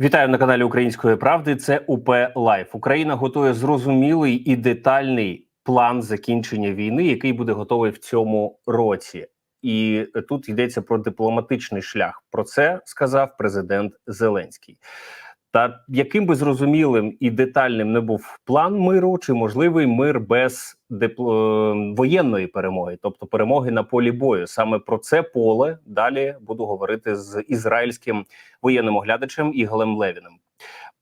Вітаю на каналі Української правди. Це УП Лайф. Україна готує зрозумілий і детальний план закінчення війни, який буде готовий в цьому році. І тут йдеться про дипломатичний шлях. Про це сказав президент Зеленський. Та яким би зрозумілим і детальним не був план миру, чи можливий мир без дипло... воєнної перемоги, тобто перемоги на полі бою. Саме про це поле далі буду говорити з ізраїльським воєнним оглядачем Ігалем Левіним.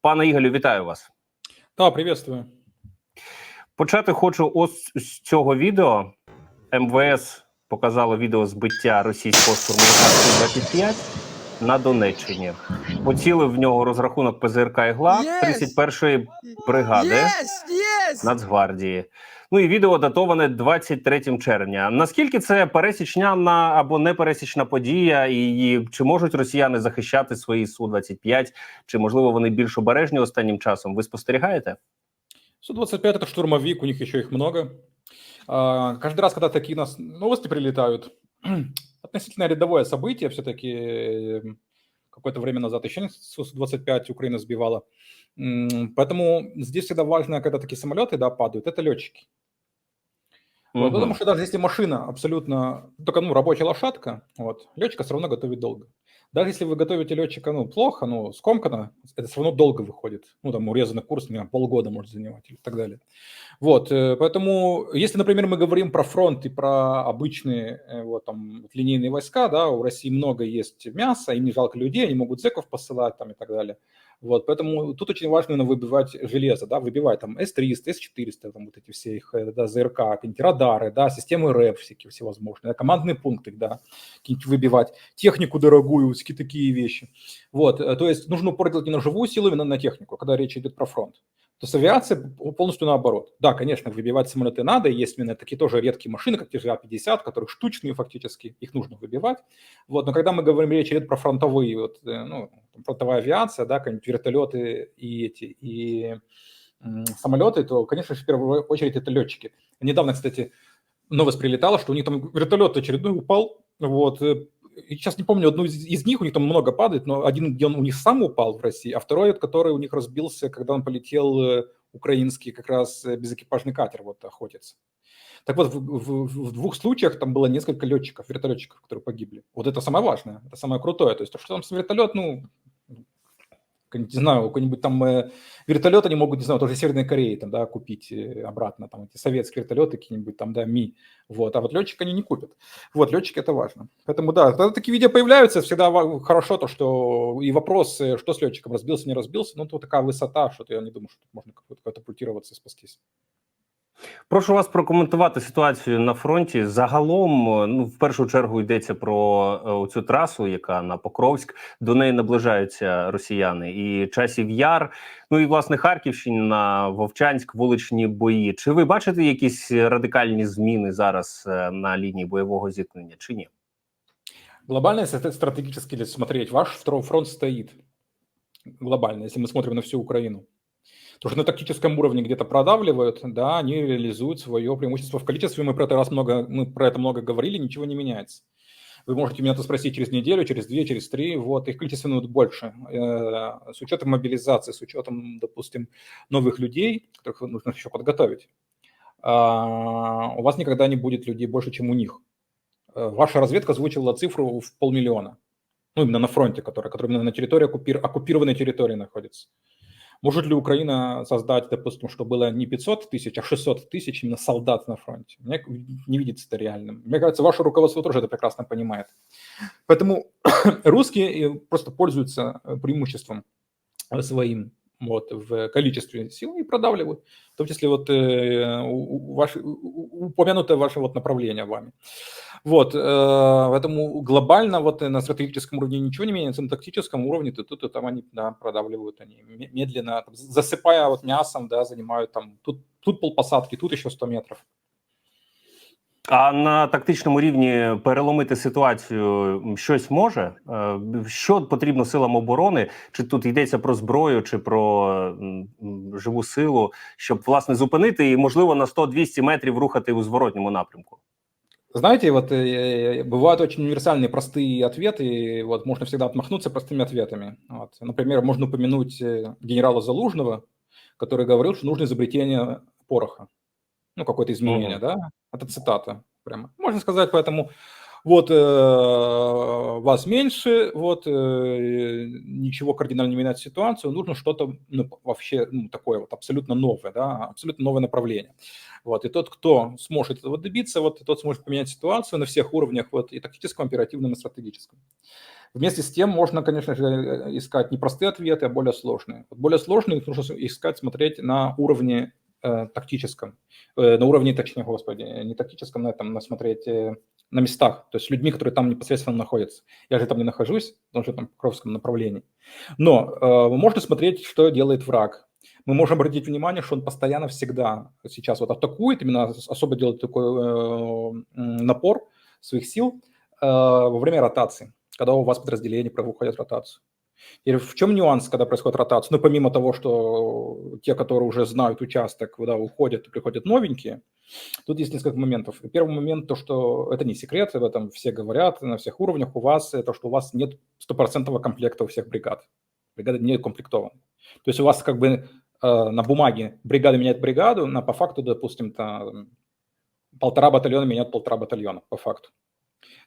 Пане Ігалю, вітаю вас. Да, приветствую. Почати хочу ось з цього відео. МВС показало відео збиття російського штурмовика Су-25 на Донеччині. Поцілив в нього розрахунок ПЗРК «Ігла» Єсть! 31-ї бригади! Нацгвардії. Ну і відео датоване 23 червня. Наскільки це пересічна або непересічна подія, і чи можуть росіяни захищати свої су 25 чи можливо вони більш обережні останнім часом? Ви спостерігаєте? Су-25 это штурмовик, у них еще их много. Каждый раз, когда такие нас новости прилетают, относительно рядовое событие, все-таки какое-то время назад еще Су-25 Украина сбивала. Поэтому здесь всегда важно, когда такие самолеты да, падают, это летчики. Вот, Мгм. потому что даже если машина абсолютно только ну, рабочая лошадка, вот, летчика все равно готовить долго. Даже если вы готовите летчика ну, плохо, ну, скомканно, это все равно долго выходит. Ну, там, урезанный курс, не полгода может занимать или так далее. Вот, э, поэтому, если, например, мы говорим про фронт и про обычные э, вот, там, линейные войска, да, у России много есть мяса, им не жалко людей, они могут зеков посылать там и так далее. Вот, поэтому тут очень важно именно выбивать железо, да, выбивать там С-300, С-400, там вот эти все их, э, да, ЗРК, какие-нибудь радары, да, системы РЭП всякие всевозможные, командные пункты, да, какие-нибудь выбивать, технику дорогую, всякие такие вещи. Вот, э, то есть нужно упор делать не на живую силу, именно на технику, когда речь идет про фронт. То с авиацией полностью наоборот. Да, конечно, выбивать самолеты надо, есть именно такие тоже редкие машины, как те же А-50, которые штучные фактически, их нужно выбивать. Вот, но когда мы говорим, речь идет про фронтовые, вот, э, ну, фронтовая авиация, да, какие-нибудь вертолеты и эти, и самолеты, то, конечно же, в первую очередь это летчики. Недавно, кстати, новость прилетала, что у них там вертолет очередной упал, вот, э, сейчас не помню, одну из, из них, у них там много падает, но один, где он у них сам упал в России, а второй, вот, который у них разбился, когда он полетел э, украинский как раз э, безэкипажный катер вот охотится. Так вот, в, в- в двух случаях там было несколько летчиков, вертолетчиков, которые погибли. Вот это самое важное, это самое крутое. То есть, то, что там с вертолет, ну, не знаю, какой-нибудь там э, вертолет они могут, не знаю, тоже Северной Кореи там, да, купить э, обратно, там эти советские вертолеты какие-нибудь там, да, Ми, вот, а вот летчик они не купят. Вот, летчики это важно. Поэтому, да, когда такие видео появляются, всегда хорошо то, что и вопрос, э, что с летчиком, разбился, не разбился, ну, то такая высота, что я не думаю, что тут можно как-то катапультироваться и спастись. Прошу вас прокоментувати ситуацію на фронті. Загалом, е, ну в першу чергу йдеться про е, цю трасу, яка на Покровськ. До неї наближаються росіяни, і часів яр. Ну і власне Харківщина, Вовчанськ, вуличні бої. Чи ви бачите якісь радикальні зміни зараз е, на лінії бойового зіткнення? Чи ні? Глобально, если стратегически смотреть, ваш фронт стоит глобально, если мы смотрим на всю Украину. Потому что на тактическом уровне где-то продавливают, да, они реализуют свое преимущество в количестве. Мы про это раз много, мы про это много говорили, ничего не меняется. Вы можете меня это спросить через неделю, через две, через три. Вот, их количественно будет больше. Э, С учетом мобилизации, с учетом, допустим, новых людей, которых нужно еще подготовить, а, у вас никогда не будет людей больше, чем у них. Э, Ваша разведка озвучивала цифру в полмиллиона. Ну, именно на фронте, который, который именно на территории, оккупир- оккупированной территории находится. Может ли Украина создать, допустим, что было не 500 тысяч, а 600 тысяч именно солдат на фронте? Мне не видится это реальным. Мне кажется, ваше руководство тоже это прекрасно понимает. Поэтому русские э, просто пользуются э, преимуществом своим вот, в количестве сил и продавливают. В том числе вот э, ваше, упомянутое ваше вот направление вами. Вот, э, поэтому глобально вот на стратегическом уровне ничего не меняется, на тактическом уровне то тут и там они да, продавливают, они ме- медленно, там, засыпая вот мясом, да, занимают там, тут, тут полпосадки, тут еще 100 метров. А на тактичному рівні переломити ситуацію щось може? Е, Що потрібно силам оборони? Чи тут йдеться про зброю, чи про м, м, живу силу, щоб власне зупинити і можливо на 100-200 метрів рухати у зворотньому напрямку? Знаете, вот э, бывают очень универсальные простые ответы, и вот можно всегда отмахнуться простыми ответами. Вот. Например, можно упомянуть э, генерала Залужного, который говорил, что нужно изобретение пороха. Ну, какое-то изменение, Мгм. да? Это цитата прямо. Можно сказать, поэтому вот э, вас меньше, вот э, ничего кардинально не меняет ситуацию, нужно что-то ну, вообще ну, такое вот абсолютно новое, да, абсолютно новое направление. Вот, и тот, кто сможет этого добиться, вот тот сможет поменять ситуацию на всех уровнях, вот и тактическом, оперативном, и стратегическом. Вместе с тем можно, конечно же, искать не простые ответы, а более сложные. Вот более сложные нужно искать, смотреть на уровне э, тактическом, э, на уровне, точнее, господи, не тактическом, на этом, на смотреть э, на местах, то есть людьми, которые там непосредственно находятся. Я же там не нахожусь, потому что там в Покровском направлении. Но э, можно смотреть, что делает враг. Мы можем обратить внимание, что он постоянно всегда сейчас вот атакует, именно особо делает такой э, напор своих сил э, во время ротации, когда у вас подразделения проходят ротацию. И в чем нюанс, когда происходит ротация? Ну, помимо того, что те, которые уже знают участок, когда уходят, приходят новенькие, тут есть несколько моментов. Первый момент, то, что это не секрет, об этом все говорят на всех уровнях у вас, это что у вас нет стопроцентного комплекта у всех бригад. Бригада не комплектована. То есть у вас как бы э, на бумаге бригада меняет бригаду, но по факту, допустим, там, полтора батальона меняют полтора батальона, по факту.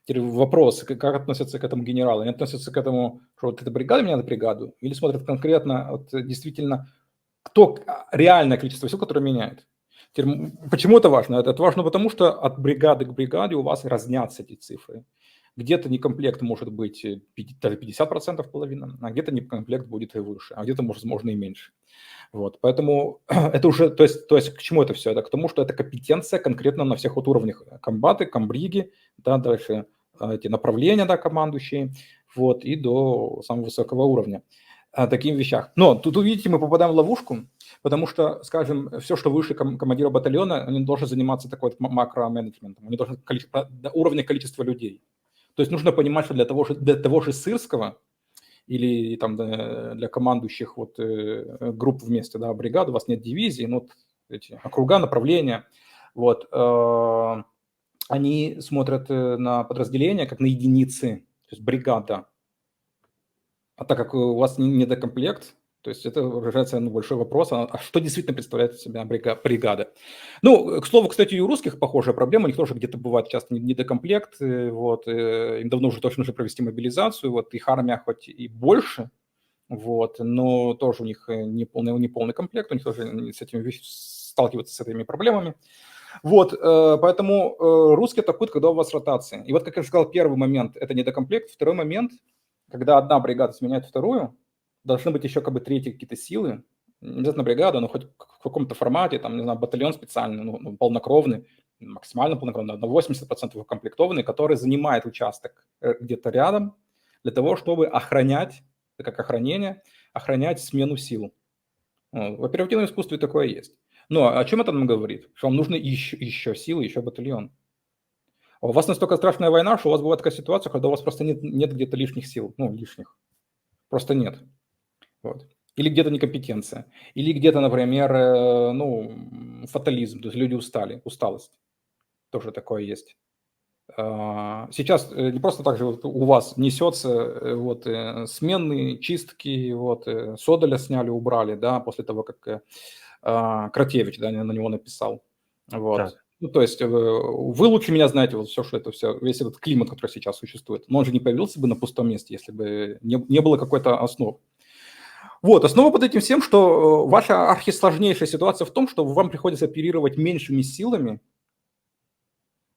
Теперь вопрос, как относятся к этому генералы? Они относятся к этому, что вот эта бригада меня на бригаду, или смотрят конкретно, вот, действительно, кто реальное количество сил, которое меняет? Теперь, почему это важно? Это важно потому, что от бригады к бригаде у вас разнятся эти цифры. Где-то некомплект может быть даже 50% половина, а где-то некомплект будет и выше, а где-то, может, можно и меньше. Вот, поэтому это уже, то есть, то есть к чему это все? Это к тому, что это компетенция конкретно на всех вот уровнях комбаты, комбриги, да, дальше а, эти направления, да, командующие, вот, и до самого высокого уровня а, таким вещах. Но тут, увидите, мы попадаем в ловушку, потому что, скажем, все, что выше ком- командира батальона, они должны заниматься такой вот макроменеджментом, они должны количество, уровня количества людей. То есть нужно понимать, что для того же, для того же Сырского или там для командующих вот э, групп вместе, да, бригад, у вас нет дивизии, ну, вот эти округа, направления, вот, э, они смотрят э, на подразделения как на единицы, то есть бригада. А так как у вас недокомплект, то есть это выражается ну, большой вопрос, а, а что действительно представляет из себя бригада? Ну, к слову, кстати, и у русских похожая проблема, у них тоже где-то бывает часто недокомплект, э, вот, э, им давно уже точно нужно провести мобилизацию, вот, их армия хоть и больше, вот, но тоже у них не полный, не полный комплект, у них тоже с этими сталкиваются с этими проблемами. Вот, э, поэтому русские атакуют, когда у вас ротация. И вот, как я сказал, первый момент – это недокомплект, второй момент – когда одна бригада сменяет вторую, должны быть еще как бы третьи какие-то силы, не обязательно бригада, но хоть в каком-то формате, там, не знаю, батальон специальный, ну, ну полнокровный, максимально полнокровный, на 80% укомплектованный, который занимает участок где-то рядом для того, чтобы охранять, как охранение, охранять смену сил. В оперативном искусстве такое есть. Но о чем это нам говорит? Что вам нужно еще, еще силы, еще батальон. А у вас настолько страшная война, что у вас бывает такая ситуация, когда у вас просто нет, нет где-то лишних сил, ну, лишних. Просто нет. Вот. Или где-то некомпетенция. Или где-то, например, э, ну, фатализм, то есть люди устали, усталость. Тоже такое есть. А, сейчас э, не просто так же вот у вас несется э, вот сменные чистки, вот Содоля сняли, убрали, да, после того, как а, Кратевич, да, на него написал. Вот. Так. Ну, то есть вы лучше меня знаете вот все, что это все, весь этот климат, который сейчас существует. Но он же не появился бы на пустом месте, если бы не, не было какой-то основы. Вот, основа под этим всем, что ваша архисложнейшая ситуация в том, что вам приходится оперировать меньшими силами.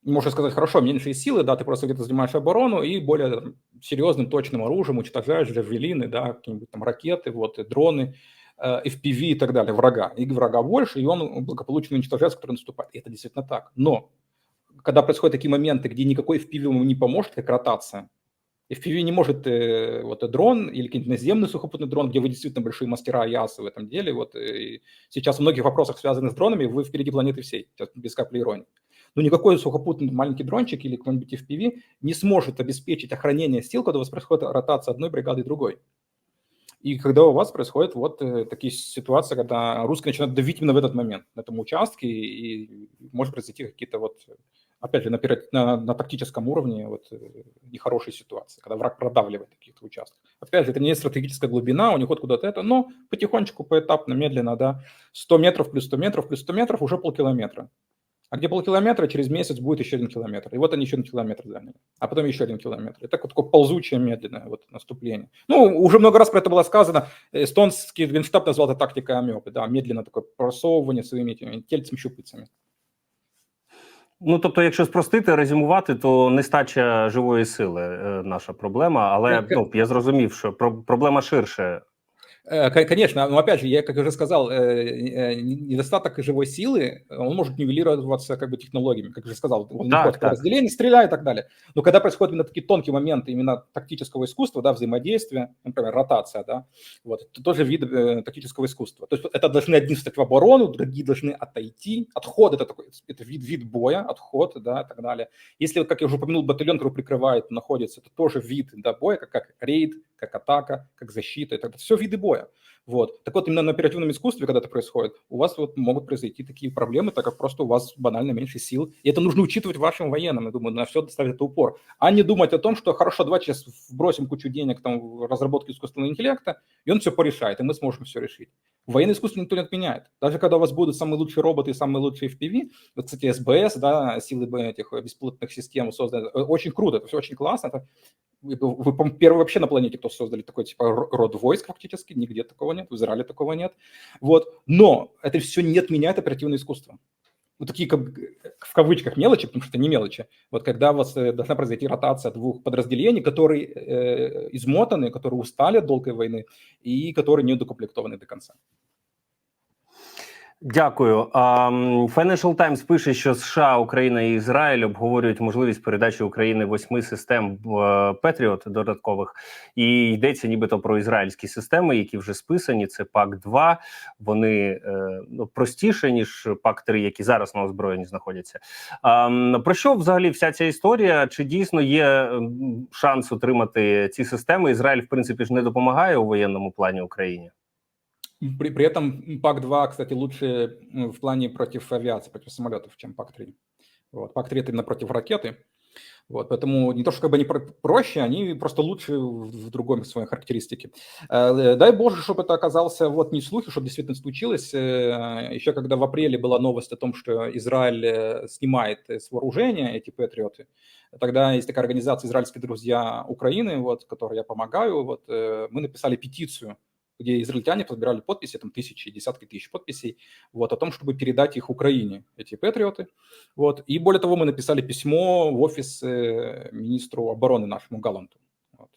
Можно сказать, хорошо, меньшие силы, да, ты просто где-то занимаешь оборону и более там, серьезным, точным оружием уничтожаешь джавелины, да, какие-нибудь там ракеты, вот, и дроны, FPV и так далее, врага. И врага больше, и он благополучно уничтожается, который наступает. И это действительно так. Но когда происходят такие моменты, где никакой FPV ему не поможет, как ротация, FPV не может э, вот дрон или какой-нибудь наземный сухопутный дрон, где вы действительно большие мастера ясы в этом деле. Вот э, сейчас в многих вопросах, связанных с дронами, вы впереди планеты всей, сейчас без капли иронии. Но никакой сухопутный маленький дрончик или какой-нибудь FPV не сможет обеспечить охранение сил, когда у вас происходит ротация одной бригады и другой. И когда у вас происходят вот э, такие ситуации, когда русские начинают давить именно в этот момент, на этом участке, и, и может произойти какие-то вот опять же, на, на, на тактическом уровне вот, э, нехорошей ситуации, когда враг продавливает каких-то участках. Опять же, это не стратегическая глубина, у них вот куда-то это, но потихонечку, поэтапно, медленно, да, 100 метров плюс 100 метров плюс 100 метров уже полкилометра. А где полкилометра, через месяц будет еще один километр. И вот они еще один километр заняли. А потом еще один километр. И так вот такое ползучее, медленное вот наступление. Ну, уже много раз про это было сказано. Эстонский генштаб назвал это тактикой амебы. Да, медленно такое просовывание своими этими тельцем щупальцами. Ну тобто, якщо спростити, резюмувати, то нестача живої сили наша проблема. Але ну я зрозумів, що про- проблема ширше. Э, ко- Конечно, но опять же, я, как уже сказал, э, э, недостаток живой силы, он может нивелироваться как бы технологиями, как же сказал, так, находит так. разделение, стреляй и так далее. Но когда происходят именно такие тонкие моменты именно тактического искусства, да, взаимодействия, например, ротация, да, вот, это тоже вид э, тактического искусства. То есть это должны одни встать в оборону, другие должны отойти. Отход это такой, это вид, вид боя, отход, да, и так далее. Если, как я уже упомянул, батальон, который прикрывает, находится, это тоже вид да, боя, как, как рейд, как атака, как защита. Это все виды боя. Вот. Так вот, именно на оперативном искусстве, когда это происходит, у вас вот могут произойти такие проблемы, так как просто у вас банально меньше сил. И это нужно учитывать вашим военным, я думаю, на все ставить это упор. А не думать о том, что хорошо, давайте сейчас вбросим кучу денег там, в разработку искусственного интеллекта, и он все порешает, и мы сможем все решить. Военное искусство никто не отменяет. Даже когда у вас будут самые лучшие роботы и самые лучшие FPV, вот, кстати, СБС, да, силы этих бесплотных систем созданы, э, очень круто, это все очень классно. Это вы, вы, по-моему, первый вообще на планете, кто создали такой типа ро- род войск фактически, нигде такого нет, в Израиле такого нет. Вот. Но это все не отменяет оперативное искусство. Вот такие как, в кавычках мелочи, потому что это не мелочи. Вот когда у вас э, должна произойти ротация двух подразделений, которые э, измотаны, которые устали от долгой войны и которые не докомплектованы до конца. Дякую. Financial Times пише, що США, Україна і Ізраїль обговорюють можливість передачі України восьми систем Петріот додаткових, і йдеться нібито про ізраїльські системи, які вже списані. Це ПАК 2 Вони е, ну простіше ніж ПАК 3 які зараз на озброєнні знаходяться. Про що взагалі вся ця історія? Чи дійсно є шанс отримати ці системи? Ізраїль, в принципі, ж не допомагає у воєнному плані Україні. При, при этом ПАК-2, кстати, лучше в плане против авиации, против самолетов, чем ПАК-3. Вот. ПАК-3 это именно против ракеты. Вот, поэтому не то, что как бы они про- проще, они просто лучше в, в другом своей характеристике. Э, Дай боже, чтобы это оказался вот не слухи, чтобы действительно случилось. Э, Еще когда в апреле была новость о том, что Израиль э, снимает э, с вооружения эти патриоты, тогда есть такая организация «Израильские друзья Украины», вот, которой я помогаю, вот, э, мы написали петицию где израильтяне подбирали подписи, там тысячи, десятки тысяч подписей, вот, о том, чтобы передать их Украине, эти патриоты. Вот. И более того, мы написали письмо в офис э, министру обороны нашему Галанту. Вот.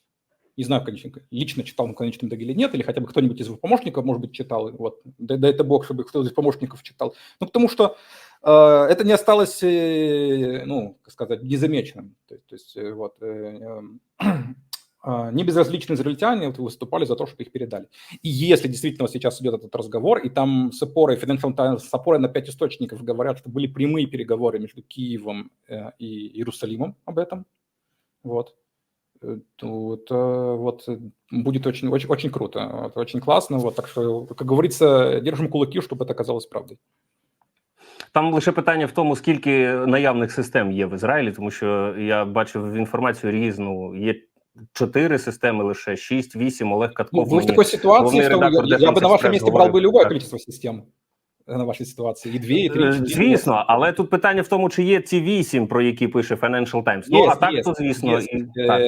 Не знаю, конечно, лично читал он в конечном итоге или нет, или хотя бы кто-нибудь из его помощников, может быть, читал. Вот. Да, да это бог, чтобы кто-то из помощников читал. Ну, потому что э, это не осталось, э, ну, как сказать, незамеченным. То, то есть, вот, э, э, а, не безразличные израильтяне вот выступали за то, чтобы их передали. И если действительно сейчас идет этот разговор, и там с опорой, Financial Times, с опорой на пять источников говорят, что были прямые переговоры между Киевом э, и Иерусалимом об этом, вот, э, то это вот э, будет очень, очень, очень круто, вот, очень классно, вот, так что, как говорится, держим кулаки, чтобы это оказалось правдой. Там лише питання в тому, скільки наявних систем є в Ізраїлі, тому що я бачив інформацію різну. Є чотири системи, лише шість, вісім. Олег Ну, Катков. вы в мені такой ситуации, главный что редактор я, я бы Defense на вашем Express месте брал бы говорит, любое так. количество систем э, на вашей ситуации, и две, и три, и Е, четыре, Звісно, восемь. але тут питання в тому, чи є ці вісім, про які пише Financial Times. Ну а Есть, так, есть, то звісно, есть, і Э, так.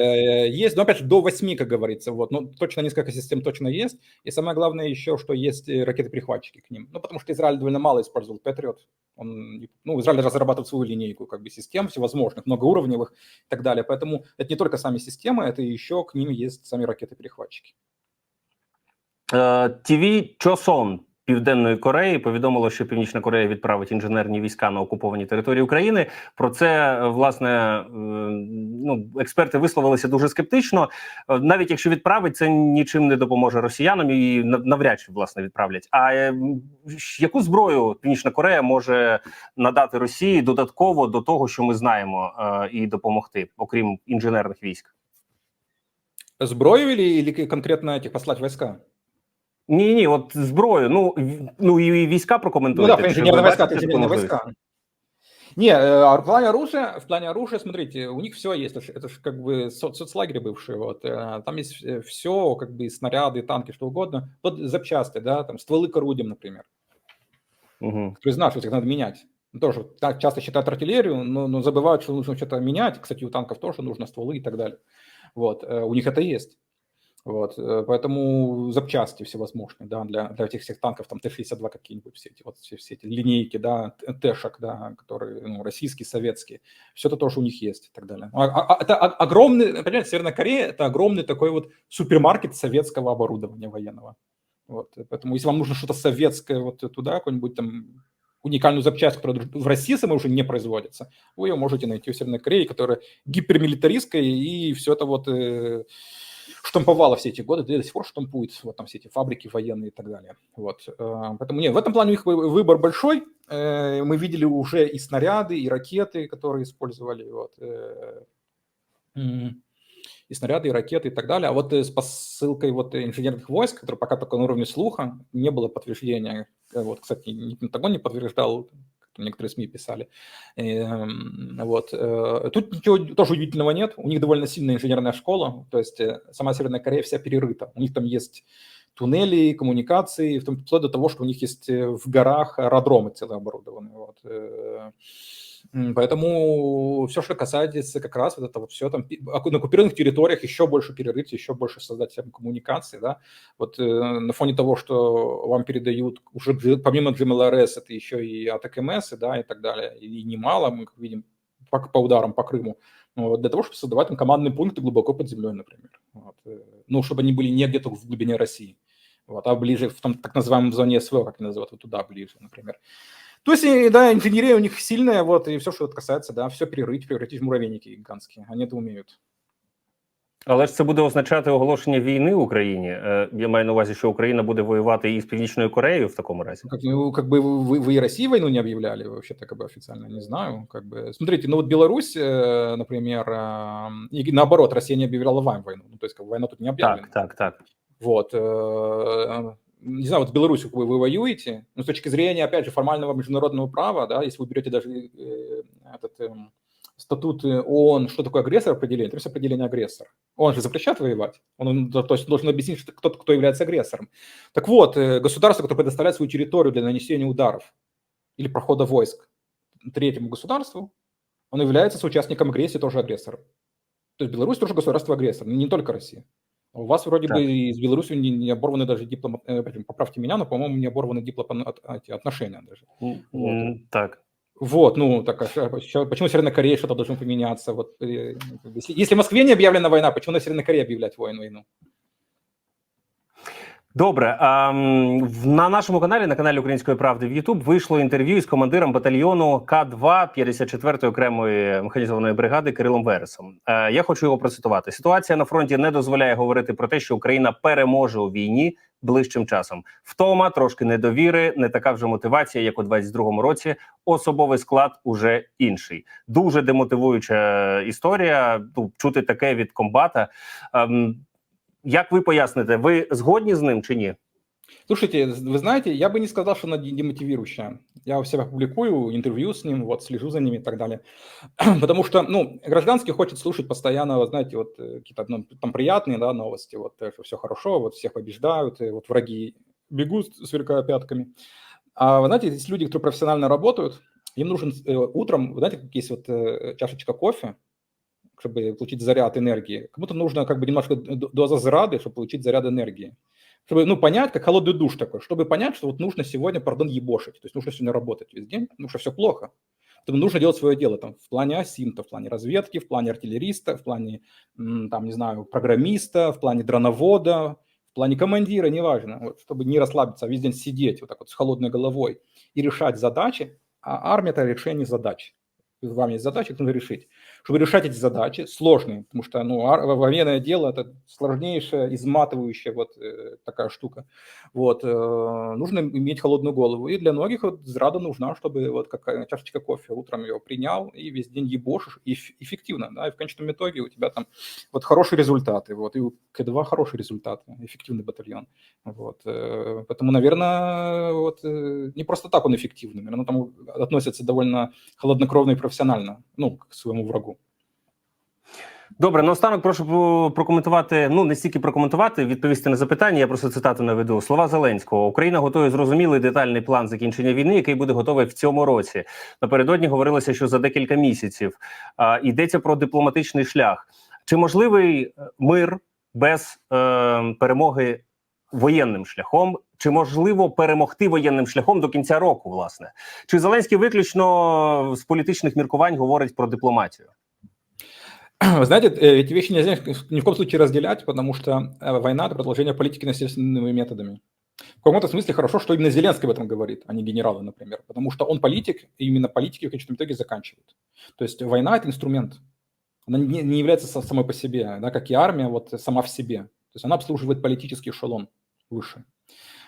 есть, но опять же до 8, как говорится, вот, ну точно несколько систем точно есть, и самое главное еще, что есть э, ракеты-прихватчики к ним, ну потому что Израиль довольно мало использовал Patriot, он, не- ну Израиль разрабатывает свою линейку как бы систем всевозможных, многоуровневых и так далее, поэтому это не только сами системы, это еще к ним есть сами ракеты-перехватчики. Е, ТВ Чосон Південної Кореї повідомило, що Північна Корея відправить інженерні війська на окуповані території України. Про це е, власне е, ну експерти висловилися дуже скептично. Е, Навіть якщо відправить, це нічим не допоможе росіянам і навряд чи власне відправлять. А яку зброю Північна Корея може надати Росії додатково до того, що ми знаємо, і допомогти, окрім інженерних військ? Зброю или конкретно этих послать войска? Ні, ні, от зброю. Ну в- ну і війська Ну прокоментуйте. да, Чи инженерные ви войска, бачите это таку инженерные можливість? войска. Не, э, в плане оружия, в плане оружия, смотрите, у них все есть. Это ж, это ж как бы соц- соцлагерь бывший, вот. э, Там есть все, как бы и снаряды, и танки, что угодно. Вот запчасти, да, там стволы к орудиям, например, Угу. которые знаешь, что их надо менять. Ну, Тоже так часто считают артиллерию, но, но забывают, что нужно что-то менять. Кстати, у танков тоже нужно стволы и так далее. Вот, э, у них это есть. Вот, э, поэтому запчасти всевозможные, да, для, для этих всех танков, там Т-62 какие-нибудь, все эти, вот все, все эти линейки, да, т- Т-шек, да, которые, ну, российские, советские, все это тоже у них есть и так далее. А- а- а- это огромный, понимаете, Северная Корея – это огромный такой вот супермаркет советского оборудования военного. Вот, поэтому если вам нужно что-то советское вот туда, какую-нибудь там уникальную запчасть, которая в России самой уже не производится, вы ее можете найти в Северной Корее, которая гипермилитаристская, и все это вот э, штамповала все эти годы, да и до сих пор штампует, вот там все эти фабрики военные и так далее. Вот. э, Поэтому нет, в этом плане у них вы- выбор большой. Э, Мы видели уже и снаряды, и ракеты, которые использовали. Вот. э, и снаряды, и ракеты, и так далее. А вот с посылкой вот инженерных войск, которые пока только на уровне слуха, не было подтверждения. Вот, кстати, Пентагон не подтверждал, некоторые СМИ писали. Эм, Вот. э, Тут ничего тоже удивительного нет. У них довольно сильная инженерная школа, то есть э, сама Северная Корея вся перерыта. У них там есть туннели, коммуникации, в том, вплоть до того, что у них есть э, в горах аэродромы целые оборудованные. Вот. э, Поэтому все, что касается как раз вот это вот все там на оккупированных территориях еще больше перерыть, еще больше создать там коммуникации, да. Вот э, на фоне того, что вам передают уже помимо GMLRS, это еще и АТКМС, да, и так далее, и немало, мы как видим по, по ударам по Крыму, Ну, вот, для того, чтобы создавать там командные пункты глубоко под землей, например. Вот, э, ну, чтобы они были не где-то в глубине России, вот, а ближе в том так называемом зоне СВО, как они называют, вот туда ближе, например. То есть, и, да, инженерия у них сильная, вот, и все, что это касается, да, все перерыть, превратить в муравейники гигантские. Они это умеют. Але ж це буде означати оголошення війни Україні. Е, Я маю на увазі, що Україна буде воювати із Північною Кореєю в такому разі. Как, ну, как бы вы, вы и России войну не объявляли вообще-то как бы официально, не знаю. Как бы. Смотрите, ну вот Беларусь, э, например, э, и наоборот, Россия не объявляла вам войну. Ну, то есть как бы, война тут не объявлена. Так, так, так. Вот. э, Не знаю, вот в Беларуси вы, вы воюете, но с точки зрения, опять же, формального международного права, да, если вы берете даже э, этот эм, статут э, ООН, что такое агрессор определение, то есть определение агрессора. Он же запрещает воевать, он то есть должен объяснить, что кто, кто является агрессором. Так вот, государство, которое предоставляет свою территорию для нанесения ударов или прохода войск третьему государству, он является соучастником агрессии, тоже агрессором. То есть Беларусь тоже государство-агрессор, не только Россия. У вас вроде Так. бы из Беларуси не, не оборваны даже диплом... э, поправьте меня, но, по-моему, не оборваны диплом... от- эти отношения даже. М, Вот. Так. Вот, ну, так, а почему Северная Корея что-то должно поменяться? Вот, э, если в Москве не объявлена война, почему на Северной Корее объявлять войну? войну? Добре, в- на нашому каналі, на каналі Української правди в YouTube, вийшло інтерв'ю із командиром батальйону К2 54-ї окремої механізованої бригади Кирилом Вересом. Е, Я хочу його процитувати. Ситуація на фронті не дозволяє говорити про те, що Україна переможе у війні ближчим часом. Втома, трошки недовіри, не така вже мотивація, як у 22-му році. Особовий склад уже інший. Дуже демотивуюча історія. Ну, чути таке від комбата. Як ви поясните, ви згодні з ним чи ні? Слушайте, вы знаете, я бы не сказал, что она де- демотивирующая. Я у себя публикую интервью с ним, вот, слежу за ними и так далее. Потому что, ну, гражданский хочет слушать постоянно, вот, знаете, вот э, какие-то ну, там приятные, да, новости, вот, э, что все хорошо, вот всех побеждают, вот враги бегут, сверкая пятками. А, вы знаете, есть люди, которые профессионально работают, им нужен э, утром, вы знаете, как есть вот э, чашечка кофе, чтобы получить заряд энергии. Кому-то нужно как бы немножко доза зрады, чтобы получить заряд энергии чтобы, ну, понять, как холодный душ такой, чтобы понять, что вот нужно сегодня, пардон, ебошить, то есть нужно сегодня работать весь день, потому что все плохо. Поэтому нужно делать свое дело там в плане асинта, в плане разведки, в плане артиллериста, в плане, там, не знаю, программиста, в плане дроновода, в плане командира, неважно, вот, чтобы не расслабиться, а весь день сидеть вот так вот с холодной головой и решать задачи, а армия – это решение задач. Вам есть задачи, их нужно решить. Чтобы решать эти задачи, сложные, потому что ну, военное дело – это сложнейшая, изматывающая вот э, такая штука. Вот, э, нужно иметь холодную голову. И для многих вот зрада нужна, чтобы вот какая чашечка кофе утром ее принял и весь день ебошишь, и эффективно, да, и в конечном итоге у тебя там вот хорошие результаты, вот, и у К2 хорошие результаты, эффективный батальон. Вот, э, поэтому, наверное, вот не просто так он эффективный, наверное, там относится довольно холоднокровно и профессионально, ну, к своему врагу. Добре, наостанок прошу прокоментувати. Ну не стільки прокоментувати, відповісти на запитання. Я просто цитату наведу. Слова Зеленського Україна готує зрозумілий детальний план закінчення війни, який буде готовий в цьому році. Напередодні говорилося, що за декілька місяців а, йдеться про дипломатичний шлях. Чи можливий е, мир без е, перемоги воєнним шляхом? Чи можливо перемогти воєнним шляхом до кінця року? Власне, чи Зеленський виключно з політичних міркувань говорить про дипломатію? Вы знаете, э, эти вещи нельзя ни в коем случае разделять, потому что э, война – это продолжение политики насильственными методами. В каком-то смысле хорошо, что именно Зеленский об этом говорит, а не генералы, например, потому что он политик, и именно политики в конечном итоге заканчивают. То есть война – это инструмент. Она не, является самой по себе, да, как и армия вот сама в себе. То есть она обслуживает политический эшелон выше.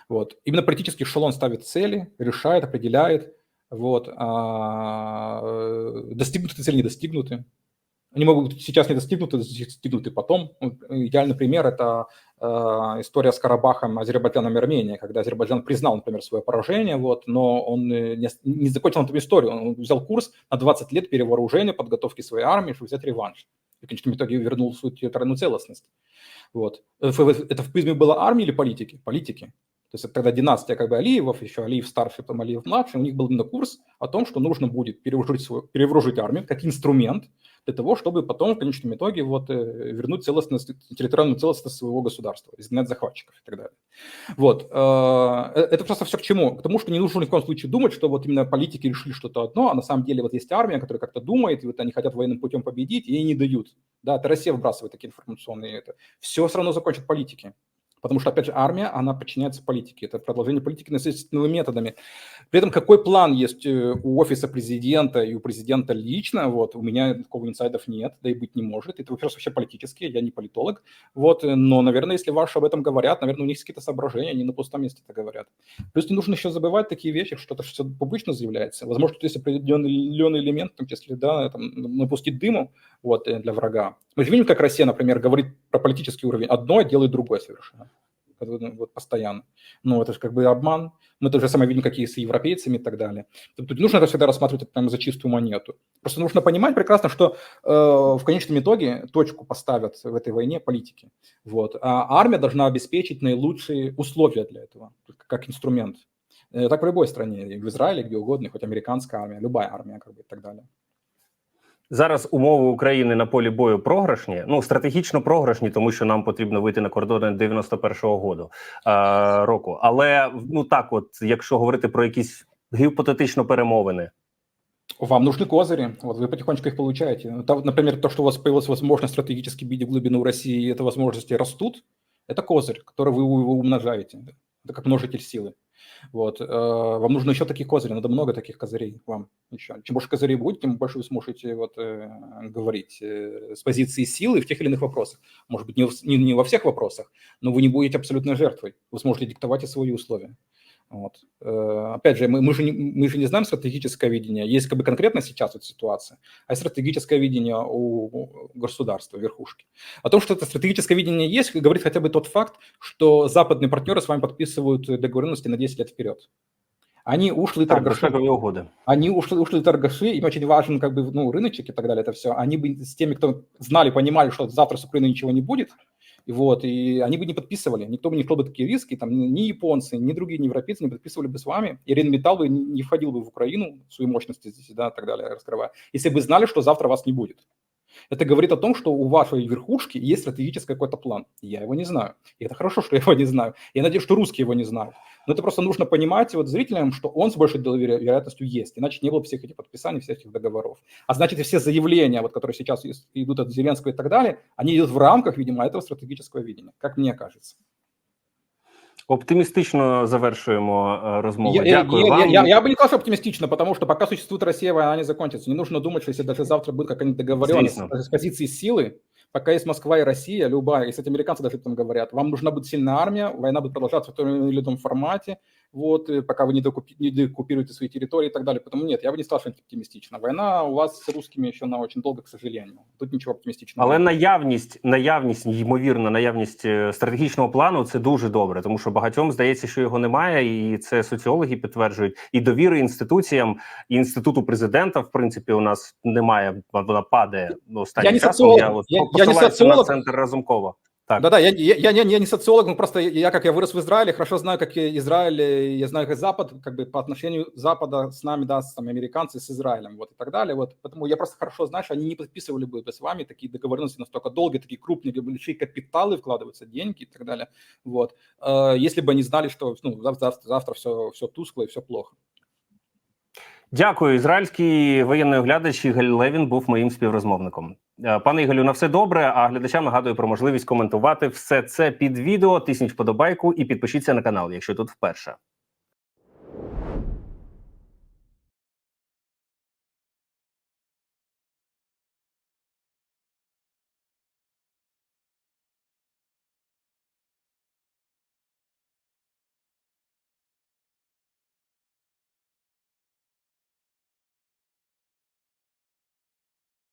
Вот. Именно политический эшелон ставит цели, решает, определяет, вот, а, достигнуты цели, не достигнуты. Они могут сейчас не достигнуты, достигнуты потом. Идеальный пример – это э, история с Карабахом, Азербайджаном и Арменией, когда Азербайджан признал, например, свое поражение, вот, но он не, не закончил эту историю. Он взял курс на 20 лет перевооружения, подготовки своей армии, чтобы взять реванш. И в конечном итоге вернул свою территориальную целостность. Вот. Это в призме было армии или политики? Политики. То есть тогда династия как бы Алиевов, еще Алиев старший, потом Алиев младший, у них был именно курс о том, что нужно будет перевооружить, свою, перевооружить армию как инструмент для того, чтобы потом в конечном итоге вот, э, вернуть целостность, территориальную целостность своего государства, изгнать захватчиков и так далее. Вот. Э, э, это просто все к чему? К тому, что не нужно ни в коем случае думать, что вот именно политики решили что-то одно, а на самом деле вот есть армия, которая как-то думает, и вот они хотят военным путем победить, и ей не дают. Да, это Россия выбрасывает такие информационные это. Все все равно закончат политики. Потому что, опять же, армия, она подчиняется политике. Это продолжение политики насильственными методами. При этом какой план есть э, у офиса президента и у президента лично, вот, у меня такого инсайдов нет, да и быть не может. Это вопрос вообще политический, я не политолог. Вот, но, наверное, если ваши об этом говорят, наверное, у них есть какие-то соображения, они на пустом месте это говорят. Плюс не нужно еще забывать такие вещи, что это все публично заявляется. Возможно, тут есть определенный элемент, там, если, да, там, напустить дыму вот, э, для врага. Мы же видим, как Россия, например, говорит про политический уровень одно, а делает другое совершенно. Ну, вот постоянно. Ну, это же как бы обман. Мы то же самое видим, какие с европейцами и так далее. Тут нужно это всегда рассматривать прямо за чистую монету. Просто нужно понимать прекрасно, что э, в конечном итоге точку поставят в этой войне политики. Вот. А армия должна обеспечить наилучшие условия для этого, как инструмент. Э, так в любой стране, в Израиле, где угодно, хоть американская армия, любая армия, как бы и так далее. Зараз умови України на полі бою програшні, ну стратегічно програшні, тому що нам потрібно вийти на кордони 91-го году е, року. Але ну так, от якщо говорити про якісь гіпотетично перемовини. Вам нужны козыри, вот вы потихонечку их получаете. Например, то, что у вас появилась возможность стратегически бить в глубину России, и это возможности растут, это козырь, который вы умножаете. Это как множитель силы. Вот. Э, вам нужно еще таких козырей, надо много таких козырей вам еще. Чем больше козырей будет, тем больше вы сможете вот, э, говорить э, с позиции силы в тех или иных вопросах. Может быть, не, во всех вопросах, но вы не будете абсолютной жертвой. Вы сможете диктовать свои условия. Вот. Э, опять же, мы, мы, же не, мы же не знаем стратегическое видение. Есть как бы конкретно сейчас вот ситуация, а стратегическое видение у государства, верхушки. О том, что это стратегическое видение есть, говорит хотя бы тот факт, что западные партнеры с вами подписывают договоренности на 10 лет вперед. Они ушли торгаши. угоды. Они ушли, ушли торгаши, им очень важен как бы, ну, рыночек и так далее, это все. Они бы с теми, кто знали, понимали, что завтра с Украиной ничего не будет, и вот, и они бы не подписывали, никто бы не шел бы такие риски, там ни японцы, ни другие ни европейцы не подписывали бы с вами, и Ренметалл бы не входил бы в Украину, свои мощности здесь, да, и так далее, раскрывая, если бы знали, что завтра вас не будет. Это говорит о том, что у вашей верхушки есть стратегический какой-то план. Я его не знаю. И это хорошо, что я его не знаю. Я надеюсь, что русские его не знают. Но это просто нужно понимать вот зрителям, что он с большой вероятностью есть. Иначе не было бы всех этих подписаний, всех этих договоров. А значит, и все заявления, вот, которые сейчас идут от Зеленского и так далее, они идут в рамках, видимо, этого стратегического видения, как мне кажется. Оптимістично завершуємо е, розмову. Я, я- Дякую я- вам. я- я бы не сказал, что оптимистично, потому что пока существует Россия, война не закончится. Не нужно думать, что если даже завтра будет какая-нибудь договоренность Звісно. с позиции силы, пока есть Москва и Россия, любая, и, кстати, американцы даже там говорят, вам нужна будет сильная армия, война будет продолжаться в том или ином формате, вот, и пока вы не, докупи- не докупируете свои территории и так далее. Поэтому нет, я бы не сказал, что это оптимистично. Война у вас с русскими еще на очень долго, к сожалению. Тут ничего оптимистичного. Але нет. наявність, наявність, ймовірна наявність е, стратегічного плану це дуже добре, тому що багатьом здається, що його немає, і це соціологи підтверджують. І довіри інституціям, і інституту президента, в принципі, у нас немає. Вона падає останнім Я не часом. соціолог, Я, от я- я не посилаюся на соціолог. центр Разумкова. Так. Да-да, я, я, я, я не социолог, но просто я, как я вырос в Израиле, хорошо знаю, как Израиль, я знаю, как Запад, как бы по отношению Запада с нами, да, с там, американцы, с Израилем, вот, и так далее, вот, поэтому я просто хорошо знаю, что они не подписывали бы с вами такие договоренности настолько долгие, такие крупные, большие капиталы вкладываются, деньги и так далее, вот, э, если бы они знали, что, ну, завтра, завтра все, все тускло и все плохо. Дякую. Ізраїльський воєнний оглядач Ігель Левін був моїм співрозмовником. Е, Пане Ігелю, на все добре. А глядачам нагадую про можливість коментувати все це під відео. Тисніть вподобайку і підпишіться на канал, якщо тут вперше.